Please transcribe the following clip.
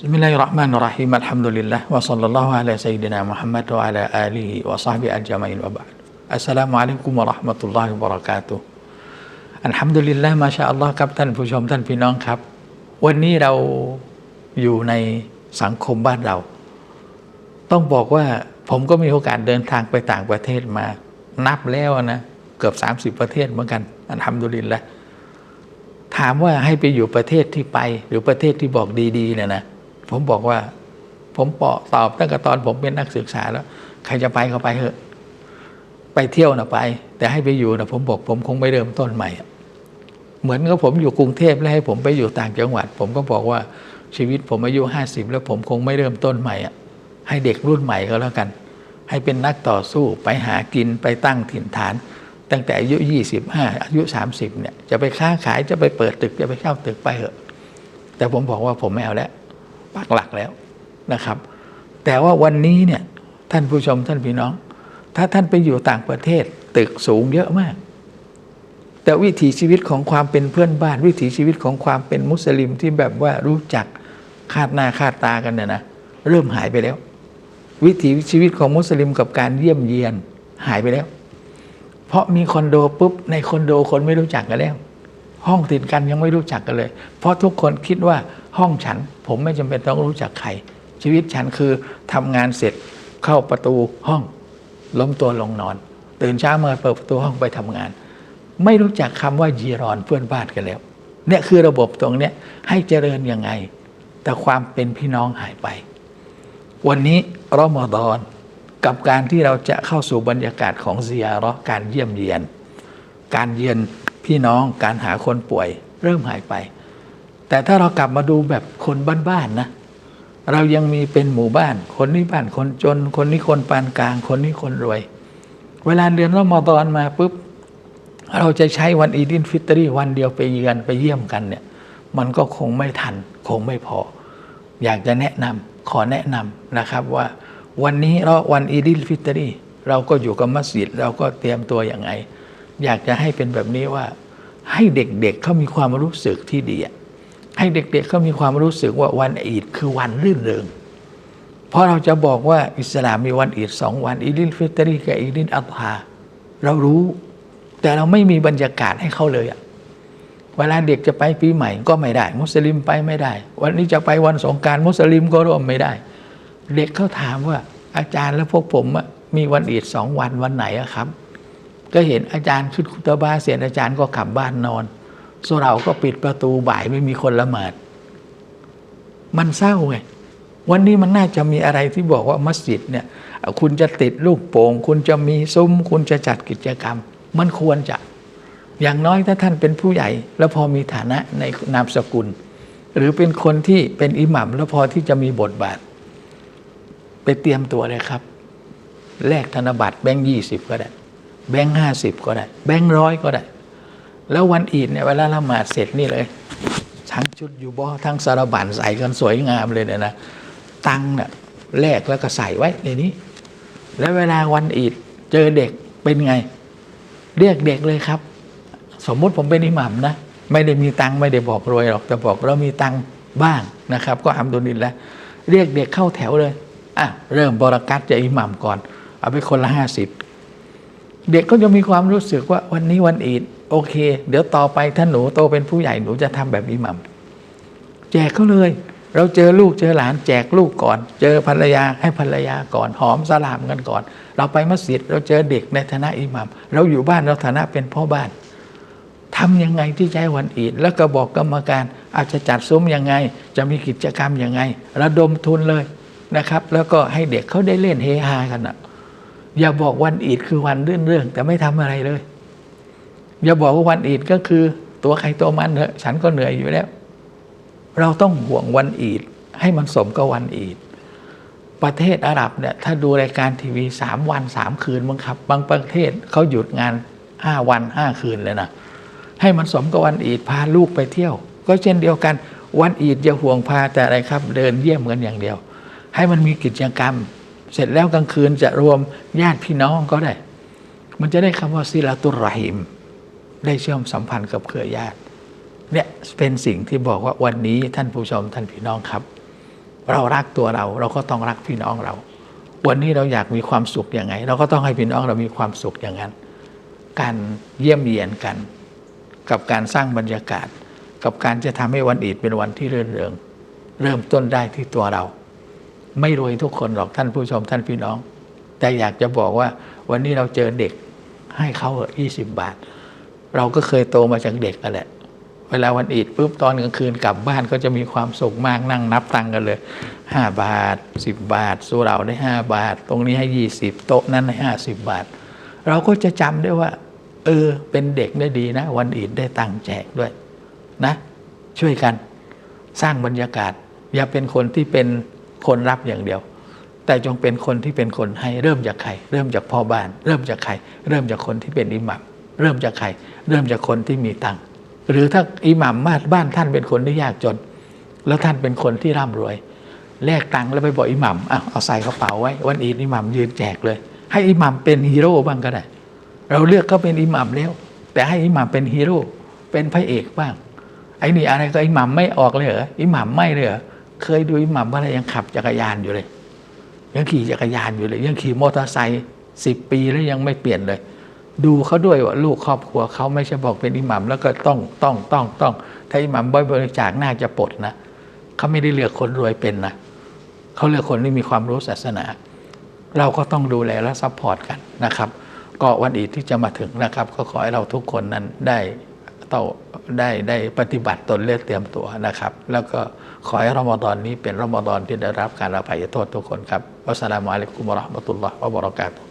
بسم الله الرحمن الرحيم الحمد لله وصلى الله على سيدنا محمد وعلى آله وصحبه أجمعين وبعد السلام عليكم ورحمة الله وبركاته อัลฮัมดุลิลละมาชาอัลลอฮ์ครับท่านผู้ชมท่านพี่น้องครับ วันนี้เราอยู่ในสังคมบ้านเรา ต้องบอกว่าผมก็มีโอกาสเดินทางไปต่างประเทศมา นับแล้วนะ เกือบ 30 ประเทศเหมือนกันอัลฮัมดุลิลละถามว่าให้ไปอยู่ประเทศที่ไป หรือประเทศที่บอกดีๆเนี่ยนะ ผมบอกว่า ผมปอตอบตั้งแต่ตอนผมเป็นนักศึกษาแล้ว ใครจะไปก็ไปเถอะ ไปเที่ยวนะไป แต่ให้ไปอยู่นะผมบอกผมคงไม่เริ่มต้นใหม่ เหมือนกับผมอยู่กรุงเทพแล้วให้ผมไปอยู่ต่างจังหวัด ผมก็บอกว่าชีวิตผมอายุห้าสิบแล้วผมคงไม่เริ่มต้นใหม่อะให้เด็กรุ่นใหม่ก็แล้วกัน ให้เป็นนักต่อสู้ไปหากินไปตั้งถิ่นฐาน ตั้งแต่อายุยี่สิบห้าอายุสามสิบเนี่ยจะไปค้าขายจะไปเปิดตึกจะไปเช่าตึกไปเถอะ แต่ผมบอกว่าผมไม่เอาแล้ว ปักหลักแล้วนะครับ แต่ว่าวันนี้เนี่ยท่านผู้ชมท่านพี่น้อง ถ้าท่านไปอยู่ต่างประเทศตึกสูงเยอะมาก แต่วิถีชีวิตของความเป็นเพื่อนบ้าน วิถีชีวิตของความเป็นมุสลิมที่แบบว่ารู้จักคาดหน้าคาดตากันเนี่ยนะเริ่มหายไปแล้ว วิถีชีวิตของมุสลิมกับการเยี่ยมเยียนหายไปแล้ว เพราะมีคอนโดปุ๊บในคอนโดคนไม่รู้จักกันแล้ว ห้องติดกันยังไม่รู้จักกันเลย เพราะทุกคนคิดว่าห้องฉัน ผมไม่จำเป็นต้องรู้จักใคร ชีวิตฉันคือทำงานเสร็จเข้าประตูห้อง ล้มตัวลงนอน ตื่นเช้ามาเปิดประตูห้องไปทำงาน ไม่รู้จักคำว่ายีรอนเพื่อนบ้านกันแล้ว เนี่ยคือระบบตรงเนี้ยให้เจริญยังไง แต่ความเป็นพี่น้องหายไป วันนี้รอมฎอนกับการที่เราจะเข้าสู่บรรยากาศของเซียร์การเยี่ยมเยียน การเยือน พี่น้องการหาคนป่วยเริ่มหายไป แต่ถ้าเรากลับมาดูแบบคนบ้านๆนะ เรายังมีเป็นหมู่บ้าน คนนี้บ้านคนจน คนนี้คนปานกลาง คนนี้คนรวย เวลาเดือนรอมฎอนมาปุ๊บเราจะใช้วันอีดินฟิตรีวันเดียวไปเยือนไปเยี่ยมกันเนี่ย มันก็คงไม่ทัน คงไม่พอ อยากจะแนะนำขอแนะนำนะครับว่าวันนี้เราวันอีดินฟิตรีเราก็อยู่กับมัสยิด เราก็เตรียมตัวอย่างไง อยากจะให้เป็นแบบนี้ว่า ให้เด็กๆเเขามีความรู้สึกที่ดีอะให้เด็กๆเเขามีความรู้สึกว่าวันอีดคือวันรื่นเริงเพราะเราจะบอกว่าอิสลามมีวันอีดสองวันอีดินฟิตรีกับอีดินอัลฮาเรารู้ แต่เราไม่มีบรรยากาศให้เขาเลยอะเวลาเด็กจะไปปีใหม่ก็ไม่ได้ มุสลิมไปไม่ได้ วันนี้จะไปวันสงการมุสลิมก็ร่วมไม่ได้ เด็กเขาถามว่าอาจารย์แล้วพวกผมมีวันอีดสองวันวันไหนอะครับ ก็เห็นอาจารย์ขึ้นคุตบาเสร็จอาจารย์ก็กลับบ้านนอนส่วนเราก็ปิดประตูบ่ายไม่มีคนละหมาดมันเศร้าไง วันนี้มันน่าจะมีอะไรที่บอกว่ามัสยิดเนี่ย คุณจะติดลูกโป่ง คุณจะมีซุ้ม คุณจะจัดกิจกรรม มันควรจะ อย่างน้อยถ้าท่านเป็นผู้ใหญ่ แล้วพอมีฐานะในนามสกุล หรือเป็นคนที่เป็นอิหมัมแล้วพอที่จะมีบทบาท ไปเตรียมตัวเลยครับ แลกธนบัตรแบงค์ยี่สิบก็ได้ แบงค์ห้าสิบก็ได้ แบงค์ร้อยก็ได้ แล้ววันอีดเนี่ยเวลาละหมาดเสร็จนี่เลย ทั้งชุดอยู่บ่ทั้งสารบัญใส่กันสวยงามเลยเนี่ยนะ ตังเนี่ยแลกแล้วก็ใส่ไว้ในนี้ แล้วเวลาวันอีดเจอเด็กเป็นไง เรียกเด็กเลยครับ สมมุติผมเป็นอิหมัมนะ ไม่ได้มีตังไม่ได้บอกรวยหรอก แต่บอกเรามีตังบ้างนะครับ ก็อัมดุลินแล้ว เรียกเด็กเข้าแถวเลยอะเริ่มบรากัตจะอิหมัมก่อน เอาไปคนละห้าสิบ เด็กก็จะมีความรู้สึกว่าวันนี้วันอีดโอเค เดี๋ยวต่อไปถ้าหนูโตเป็นผู้ใหญ่หนูจะทำแบบอิหมัมแจกเขาเลย เราเจอลูกเจอหลานแจกลูกก่อน เจอภรรยาให้ภรรยาก่อน หอมสลามกันก่อน เราไปมัสยิดเราเจอเด็กในฐานะอิหมัมเราอยู่บ้านเราฐานะเป็นพ่อบ้านทำยังไงที่ให้วันอีดแล้วก็บอกกรรมการอาจจะจัดซุ้มยังไง จะมีกิจกรรมยังไง ระดมทุนเลยนะครับ แล้วก็ให้เด็กเขาได้เล่นเฮฮากันอะ อย่าบอกวันอีดคือวันเรื่องเรื่อง แต่ไม่ทำอะไรเลย อย่าบอกว่าวันอีดก็คือ ตัวใครตัวมันเถอะฉันก็เหนื่อยอยู่แล้ว เราต้องห่วงวันอีดให้มันสมกับวันอีดประเทศอาหรับเนี่ยถ้าดูรายการทีวีสามวันสามคืนมั้งครับ บางประเทศเขาหยุดงานห้าวันห้าคืนเลยนะให้มันสมกับวันอีดพาลูกไปเที่ยว ก็เช่นเดียวกันวันอีดอย่าห่วงพาแต่อะไรครับ เดินเยี่ยมกันอย่างเดียว ให้มันมีกิจกรรม เสร็จแล้วกลางคืนจะรวมญาติพี่น้องก็ได้ มันจะได้คำว่าซิลาตุรหิม ได้เชื่อมสัมพันธ์กับเครือญาติ เนี่ยเป็นสิ่งที่บอกว่าวันนี้ท่านผู้ชมท่านพี่น้องครับ เรารักตัวเราเราก็ต้องรักพี่น้องเรา วันนี้เราอยากมีความสุขยังไง เราก็ต้องให้พี่น้องเรามีความสุขอย่างนั้น การเยี่ยมเยียนกัน กับการสร้างบรรยากาศ กับการจะทำให้วันอีดเป็นวันที่เรื่นเริง เริ่มต้นได้ที่ตัวเรา ไม่รวยทุกคนหรอกท่านผู้ชมท่านพี่น้อง แต่อยากจะบอกว่า วันนี้เราเจอเด็กให้เขายี่สิบบาท เราก็เคยโตมาจากเด็กนั่นแหละ เวลาวันอีดปุ๊บตอนกลางคืนกลับบ้านก็จะมีความสุขมากนั่งนับตังกันเลยห้าบาทสิบบาท สู้เราได้ห้าบาท ตรงนี้ให้ยี่สิบโต๊ะนั้นให้ห้าสิบบาท เราก็จะจำได้ว่า เออ เป็นเด็กได้ดีนะ วันอีดได้ตังแจกด้วยนะ ช่วยกันสร้างบรรยากาศ อย่าเป็นคนที่เป็น คนรับอย่างเดียว แต่จงเป็นคนที่เป็นคนให้เริ่มจากใคร เริ่มจากพ่อบ้าน เริ่มจากใคร เริ่มจากคนที่เป็นอิหมัมเริ่มจากใคร เริ่มจากคนที่มีตังค์หรือถ้าอิหมัมบ้านบ้านท่านเป็นคนที่ยากจน แล้วท่านเป็นคนที่ร่ำรวยแลกตังค์แล้วไปบอกอิหมัมเอาเอาใส่กระเป๋าไว้ วันอีดอิหมัมยืนแจกเลย ให้อิหมัมเป็นฮีโร่บ้างก็ได้ เราเลือกเขาเป็นอิหมัมแล้ว แต่ให้อิหมัมเป็นฮีโร่เป็นพระเอกบ้างไอ้นี่อะไรก็อิหมัมไม่ออกเลยเหรออิหมัมไม่เลยเหรอ เคยดูอิหมัมว่าอะไรยังขับจักรยานอยู่เลย ยังขี่จักรยานอยู่เลย ยังขี่มอเตอร์ไซค์สิบปีแล้วยังไม่เปลี่ยนเลย ดูเขาด้วยว่าลูกครอบครัวเขาไม่ใช่บอกเป็นอิหมัมแล้วก็ต้องต้องต้องต้องถ้าอิหมัมบริจาคน่าจะปลดนะเขาไม่ได้เลือกคนรวยเป็นนะเขาเลือกคนที่มีความรู้ศาสนา เราก็ต้องดูแลและซัพพอร์ตกันนะครับ ก็วันอีดที่จะมาถึงนะครับ ก็ขอให้เราทุกคนนั้นได้ เต่าได้ได้ปฏิบัติตนเลือกเตรียมตัวนะครับ แล้วก็ขอให้รอมฎอนนี้เป็นรอมฎอนที่ได้รับการอภัยโทษทุกคนครับวัสสลามุอะลัยกุมวะราะห์มะตุลลอฮ์วะบะเราะกาตุฮ์